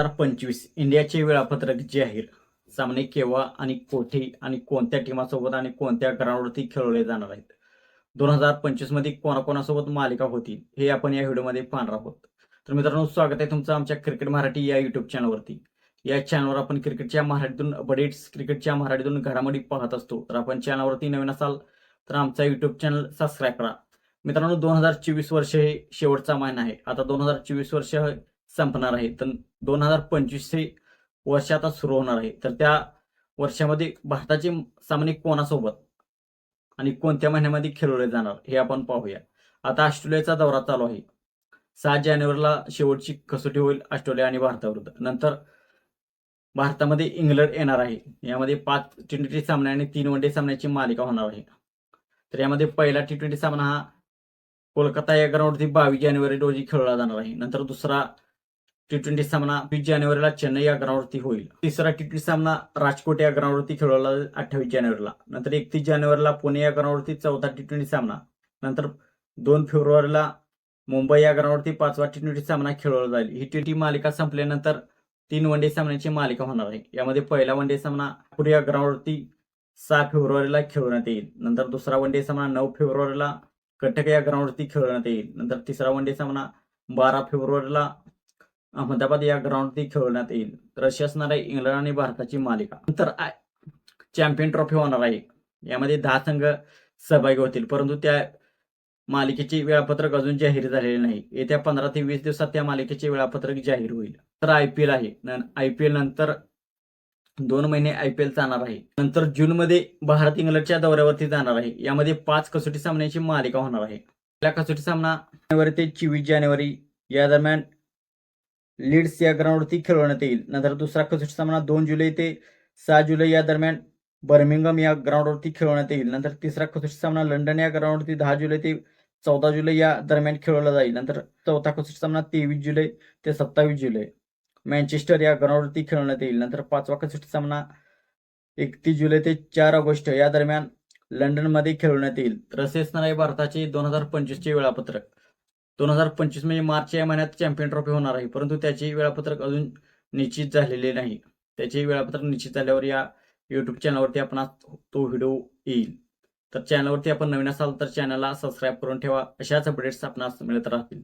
हजार पंचवीस इंडियाचे वेळापत्रक जाहीर. सामने केव्हा आणि कोठे आणि कोणत्या टीमासोबत आणि कोणत्या ग्राउंडवरती खेळवले जाणार आहेत? दोन हजार पंचवीसमध्ये कोणाकोणासोबत मालिका होतील हे आपण या व्हिडिओमध्ये पाहणार आहोत. तर मित्रांनो स्वागत आहे तुमचं आमच्या क्रिकेट मराठी या युट्यूब चॅनलवरती या चॅनलवर आपण क्रिकेटच्या मराठीतून अपडेट्स क्रिकेटच्या मराठीतून घडामोडी पाहत असतो. तर आपण चॅनलवरती नवीन असाल तर आमचा युट्यूब चॅनल सबस्क्राईब करा. मित्रांनो दोन हजार चोवीस वर्ष हे शेवटचा महिना आहे. आता दोन हजार चोवीस वर्ष संपणार आहे. तर दोन हजार पंचवीस हे वर्ष आता सुरू होणार आहे. तर त्या वर्षामध्ये भारताचे सामने कोणासोबत? आणि कोणत्या महिन्यामध्ये खेळवले जाणार? हे आपण पाहूया. आता ऑस्ट्रेलियाचा दौरा चालू आहे. सात जानेवारीला शेवटची कसोटी होईल ऑस्ट्रेलिया आणि भारताविरुद्ध नंतर भारतामध्ये इंग्लंड येणार आहे. यामध्ये पाच टी ट्वेंटी सामने आणि तीन वन डे सामन्याची मालिका होणार आहे. तर यामध्ये पहिला टी ट्वेंटी सामना हा कोलकाता या ग्राउंडवरती बावीस जानेवारी रोजी खेळला जाणार आहे. नंतर दुसरा टी ट्वेंटी सामना वीस जानेवारीला चेन्नई या ग्राउंडवरती होईल. तिसरा टी ट्वेंटी सामना राजकोट या ग्राउंडवरती खेळवला जाईल अठ्ठावीस जानेवारीला. नंतर एकतीस जानेवारीला पुणे या ग्राउंडवरती चौथा टी ट्वेंटी सामना. नंतर दोन फेब्रुवारीला मुंबई या ग्राउंडवरती पाचवा टी ट्वेंटी सामना खेळवला जाईल. ही टी ट्वेंटी मालिका संपल्यानंतर तीन वन डे सामन्याची मालिका होणार आहे. यामध्ये पहिला वन डे सामना नागपूर या ग्राउंडवरती सहा फेब्रुवारीला खेळवण्यात येईल. नंतर दुसरा वन डे सामना नऊ फेब्रुवारीला कटक या ग्राउंडवरती खेळवण्यात येईल. नंतर तिसरा वन डे सामना बारा फेब्रुवारीला अहमदाबाद या ग्राउंडवरती खेळवण्यात येईल. तर अशी असणार आहे इंग्लंड आणि भारताची मालिका. नंतर चॅम्पियन ट्रॉफी होणार आहे. यामध्ये दहा संघ सहभागी होतील. परंतु त्या मालिकेचे वेळापत्रक अजून जाहीर झालेले नाही. येत्या पंधरा ते वीस दिवसात त्या मालिकेचे वेळापत्रक जाहीर होईल. तर आय पी एल आहे. आय पी एल नंतर दोन महिने आय पी एल जाणार आहे. नंतर जून मध्ये भारत इंग्लंडच्या दौऱ्यावरती जाणार आहे. यामध्ये पाच कसोटी सामन्याची मालिका होणार आहे. पहिला कसोटी सामना जानेवारी ते चोवीस जानेवारी या दरम्यान लीड्स या ग्राउंडवरती खेळवण्यात येईल. नंतर दुसरा कसोटी सामना दोन जुलै ते सहा जुलै या दरम्यान बर्मिंगम या ग्राउंडवरती खेळवण्यात येईल. नंतर तिसरा कसोटी सामना लंडन या ग्राउंडवरती दहा जुलै ते चौदा जुलै या दरम्यान खेळवला जाईल. नंतर चौथा कसोटी सामना तेवीस जुलै ते सत्तावीस जुलै मँचेस्टर या ग्राउंडवरती खेळवण्यात येईल. नंतर पाचवा कसोटी सामना एकतीस जुलै ते चार ऑगस्ट या दरम्यान लंडनमध्ये खेळवण्यात येईल. तर असे असणार आहे भारताचे दोन हजार पंचवीसचे वेळापत्रक. दोन हजार पंचवीस म्हणजे मार्च या महिन्यात चॅम्पियन ट्रॉफी होणार आहे. परंतु त्याचे वेळापत्रक अजून निश्चित झालेले नाही. त्याचे वेळापत्रक निश्चित झाल्यावर या युट्यूब चॅनलवरती आपण तो व्हिडिओ येईल. तर चॅनलवरती आपण नवीन असाल तर चॅनलला सबस्क्राईब करून ठेवा. अशाच अपडेट्स आपणास मिळत राहतील.